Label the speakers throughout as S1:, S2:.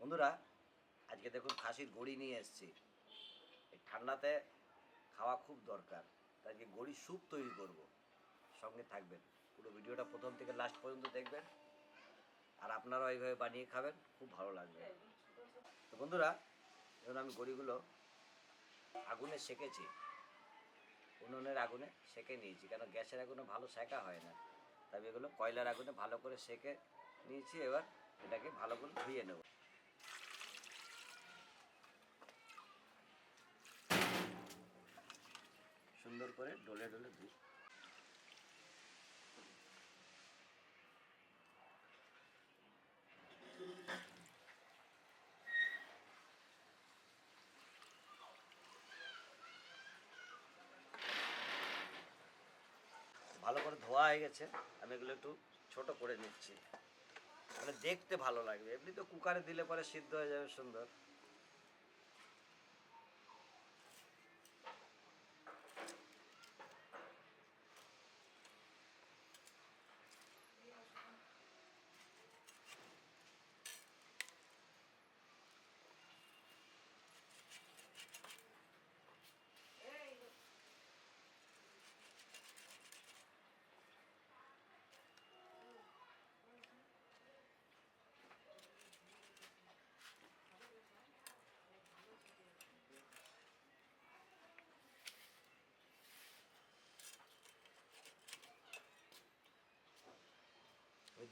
S1: বন্ধুরা, আজকে দেখুন খাসির গড়ি নিয়ে এসেছি। এই ঠান্ডাতে খাওয়া খুব দরকার। তাই গড়ি স্যুপ তৈরি করব। সঙ্গে থাকবেন। পুরো ভিডিওটা প্রথম থেকে লাস্ট পর্যন্ত দেখবেন। আর আপনারাও এইভাবে বানিয়ে খাবেন, খুব ভালো লাগবে। তো বন্ধুরা যেমন আমি গড়িগুলো আগুনে সেকেছি। উনুনের আগুনে সেকে নিয়েছি, কেন গ্যাসের আগুনে ভালো সেকা হয় না। তবে এগুলো কয়লার আগুনে ভালো করে সেকে নিয়েছি, এবার এটাকে ভালো করে ধুয়ে নেব সুন্দর করে ডলে ডলে ধুই ভালো করে ধোয়া হয়ে গেছে, আমি এগুলো একটু ছোট করে নিচ্ছি। মানে দেখতে ভালো লাগবে। এমনি তো কুকারে দিলে পরে সিদ্ধ হয়ে যাবে সুন্দর।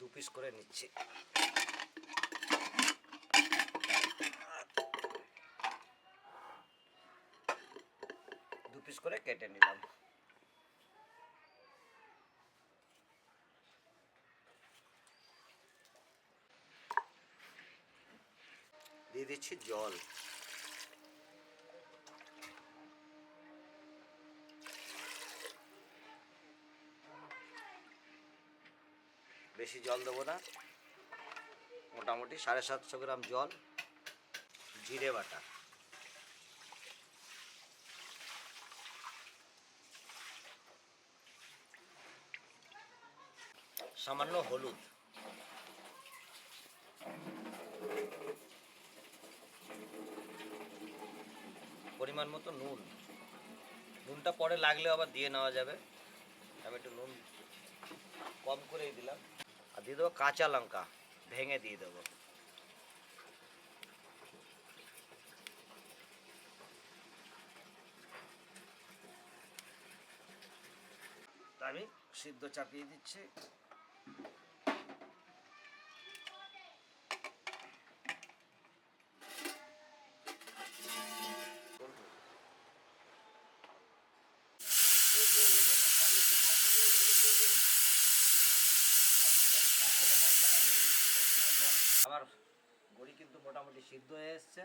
S1: দু পিস করে নিচ্ছি। দু পিস করে কেটে নিলাম। দিয়ে দিচ্ছি জল। বেশি জল দেবো না। মোটামুটি সাড়ে সাতশো গ্রাম জল, জিরে বাটা। সামান্য হলুদ। পরিমাণ মতো নুন। নুনটা পরে লাগলে আবার দিয়ে নেওয়া যাবে। আমি একটু নুন কম করেই দিলাম। আর দিয়ে দেবো কাঁচা লঙ্কা ভেঙে দিয়ে দেবো। আমি সিদ্ধ চাপিয়ে দিচ্ছি। আমার গড়ি কিন্তু মোটামুটি সিদ্ধ হয়ে এসছে।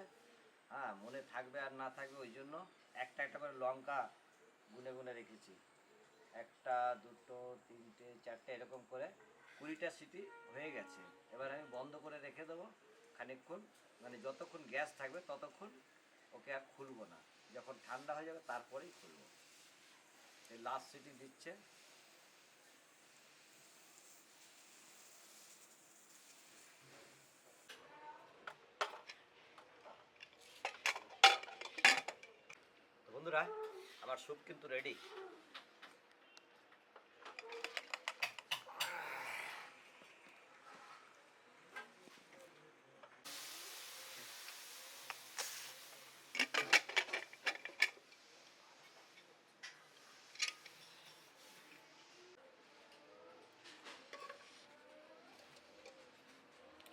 S1: হ্যাঁ মনে থাকবে আর না থাকবে ওই জন্য একটা একটা করে লঙ্কা গুনে গুনে রেখেছি। একটা, দুটো, তিনটে, চারটে এরকম করে কুড়িটা সিটি হয়ে গেছে। এবার আমি বন্ধ করে রেখে দেবো খানিকক্ষণ। মানে যতক্ষণ গ্যাস থাকবে ততক্ষণ ওকে আর খুলবো না। যখন ঠান্ডা হয়ে যাবে তারপরেই খুলবো। এই লাস্ট সিটি দিচ্ছে তো বন্ধুরা আমার স্যুপ কিন্তু রেডি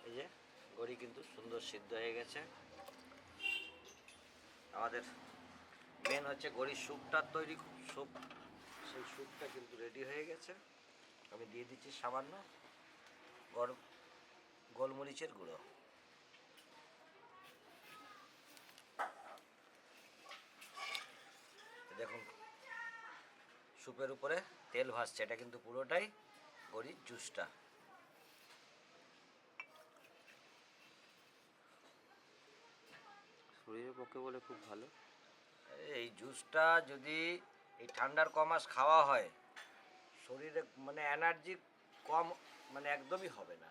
S1: এই যে গড়ি কিন্তু সুন্দর সিদ্ধ হয়ে গেছে। আমাদের মেন হচ্ছে গড়ির স্যুপটার তৈরি স্যুপ সেই স্যুপটা কিন্তু রেডি হয়ে গেছে। আমি দিয়ে দিচ্ছি সামান্য গরম গোলমরিচের গুঁড়ো। দেখুন স্যুপের উপরে তেল ভাসছে। এটা কিন্তু পুরোটাই গড়ির জুসটা
S2: শরীরের পক্ষে বলে খুব ভালো।
S1: এই জুসটা যদি এই ঠান্ডার কমাস খাওয়া হয়, শরীরে মানে এনার্জি কম মানে একদমই হবে না।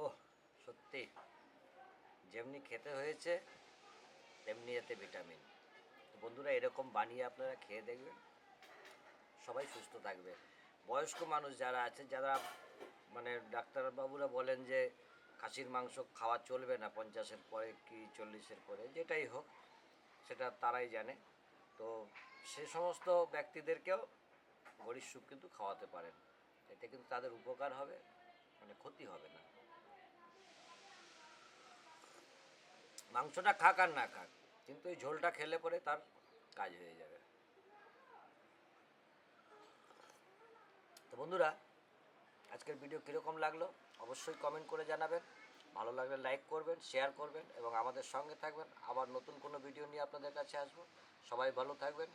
S1: ও সত্যি। যেমনি খেতে হয়েছে, তেমনি এতে ভিটামিন বন্ধুরা, এরকম বানিয়ে আপনারা খেয়ে দেখবেন। সবাই সুস্থ থাকবে। বয়স্ক মানুষ যারা আছে, যারা মানে ডাক্তারবাবুরা বলেন যে খাসির মাংস খাওয়া চলবে না, পঞ্চাশের পরে কি চল্লিশের পরে, যেটাই হোক, সেটা তারাই জানে। তো সে সমস্ত ব্যক্তিদেরকেও গরির স্যুপ কিন্তু খাওয়াতে পারেন। এতে কিন্তু তাদের উপকার হবে মানে ক্ষতি হবে না। মাংসটা খাক আর না খাক, কিন্তু এই ঝোলটা খেলে পরে তার কাজ হয়ে যাবে তো বন্ধুরা, আজকের ভিডিও কীরকম লাগল অবশ্যই কমেন্ট করে জানাবেন। ভালো লাগলে লাইক করবেন শেয়ার করবেন এবং আমাদের সঙ্গে থাকবেন। আবার নতুন কোনো ভিডিও নিয়ে আপনাদের কাছে আসব। সবাই ভালো থাকবেন।